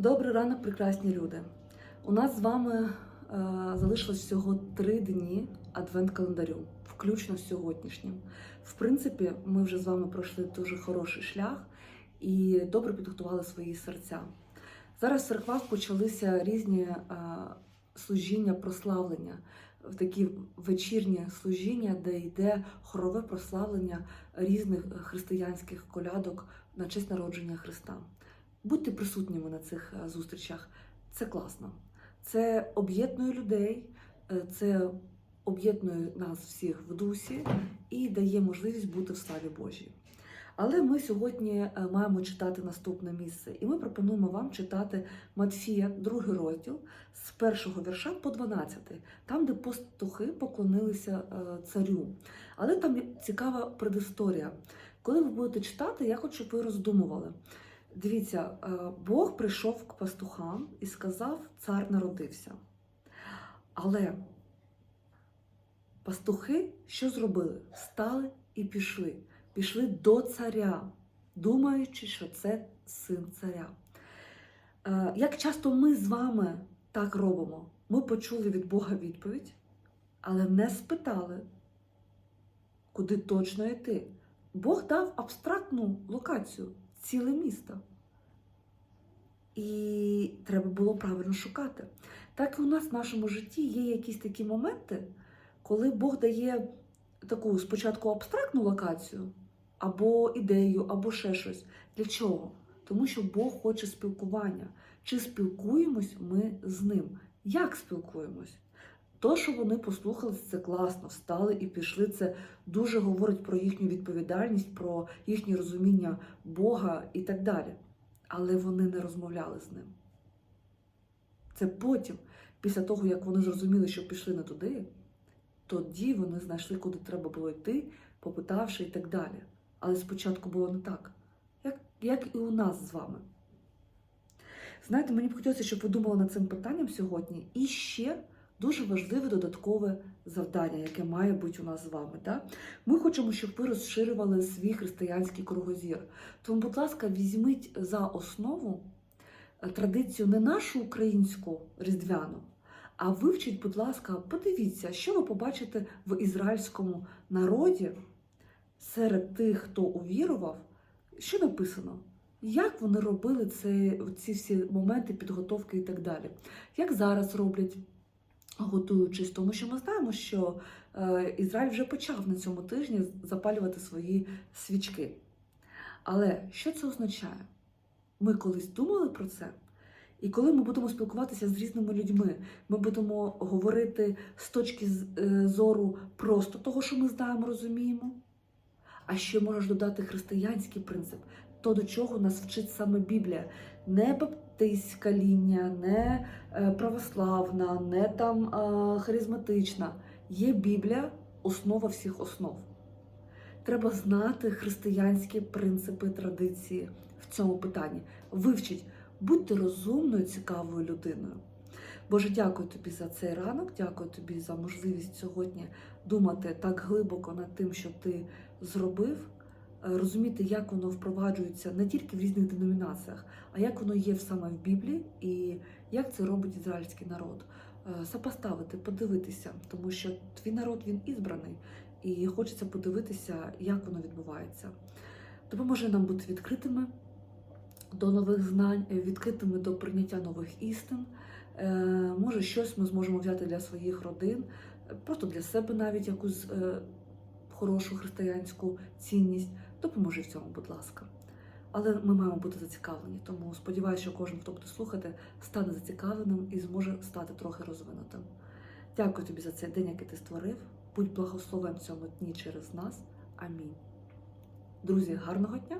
Добрий ранок, прекрасні люди. У нас з вами е, залишилось всього три дні адвент-календарю, включно з сьогоднішнім. В принципі, ми вже з вами пройшли дуже хороший шлях і добре підготували свої серця. Зараз в церквах почалися різні е, служіння прославлення, такі вечірні служіння, де йде хорове прославлення різних християнських колядок на честь народження Христа. Будьте присутніми на цих е, зустрічах. Це класно. Це об'єднує людей, е, це об'єднує нас всіх в дусі і дає можливість бути в славі Божій. Але ми сьогодні е, маємо читати наступне місце, і ми пропонуємо вам читати Матфія, другий розділ з першого вірша по 12, там, де пастухи поклонилися царю. Але там цікава предісторія. Коли ви будете читати, я хочу, щоб ви роздумували. Дивіться, е, Бог прийшов к пастухам і сказав: цар народився. Але пастухи що зробили? Стали і пішли. Пішли до царя, думаючи, що це син царя. Е, Як часто ми з вами так робимо? Ми почули від Бога відповідь, але не спитали, куди точно йти. Бог дав абстрактну локацію, ціле місто. І треба було правильно шукати. Так і у нас в нашому житті є якісь такі моменти, коли Бог дає таку спочатку абстрактну локацію, або ідею, або ще щось. Для чого? Тому що Бог хоче спілкування. Чи спілкуємось ми з ним? Як спілкуємось? То, що вони послухали, це класно, встали і пішли. Це дуже говорить про їхню відповідальність, про їхнє розуміння Бога і так далі. Але вони не розмовляли з ним. Це потім, після того, як вони зрозуміли, що пішли не туди, тоді вони знайшли, куди треба було йти, попитавши і так далі. Але спочатку було не так, як, як і у нас з вами. Знаєте, мені б хотілося, щоб ви думали над цим питанням сьогодні. І ще дуже важливе додаткове завдання, яке має бути у нас з вами. Да? Ми хочемо, щоб ви розширювали свій християнський кругозір. Тому, будь ласка, візьміть за основу е, традицію не нашу українську різдвяну, а вивчіть, будь ласка, подивіться, що ви побачите в ізраїльському народі серед тих, хто увірував, що написано. Як вони робили це, ці всі моменти підготовки і так далі? Як зараз роблять, готуючись? Тому що ми знаємо, що е, Ізраїль вже почав на цьому тижні запалювати свої свічки. Але що це означає? Ми колись думали про це, і коли ми будемо спілкуватися з різними людьми, ми будемо говорити з точки е, зору просто того, що ми знаємо, розуміємо. А ще можеш додати християнський принцип, то до чого нас вчить саме Біблія. Не баптистська лінія, не е, православна, не там е, харизматична. Є Біблія, основа всіх основ. Треба знати християнські принципи традиції в цьому питанні. Вивчіть, будьте розумною, цікавою людиною. Боже, дякую тобі за цей ранок, дякую тобі за можливість сьогодні думати так глибоко над тим, що ти зробив, розуміти, як воно впроваджується не тільки в різних деномінаціях, а як воно є саме в Біблії і як це робить ізраїльський народ. Е, Сопоставити, подивитися, тому що твій народ він ізбраний, і хочеться подивитися, як воно відбувається. Допоможе нам бути відкритими до нових знань, е, відкритими до прийняття нових істин. Е, Може, щось ми зможемо взяти для своїх родин, е, просто для себе навіть якусь е, хорошу християнську цінність. Допоможи в цьому, будь ласка. Але ми маємо бути зацікавлені. Тому сподіваюся, що кожен, хто буде слухати, стане зацікавленим і зможе стати трохи розвинутим. Дякую тобі за цей день, який ти створив. Будь благословен цьому дні через нас. Амінь. Друзі, гарного дня!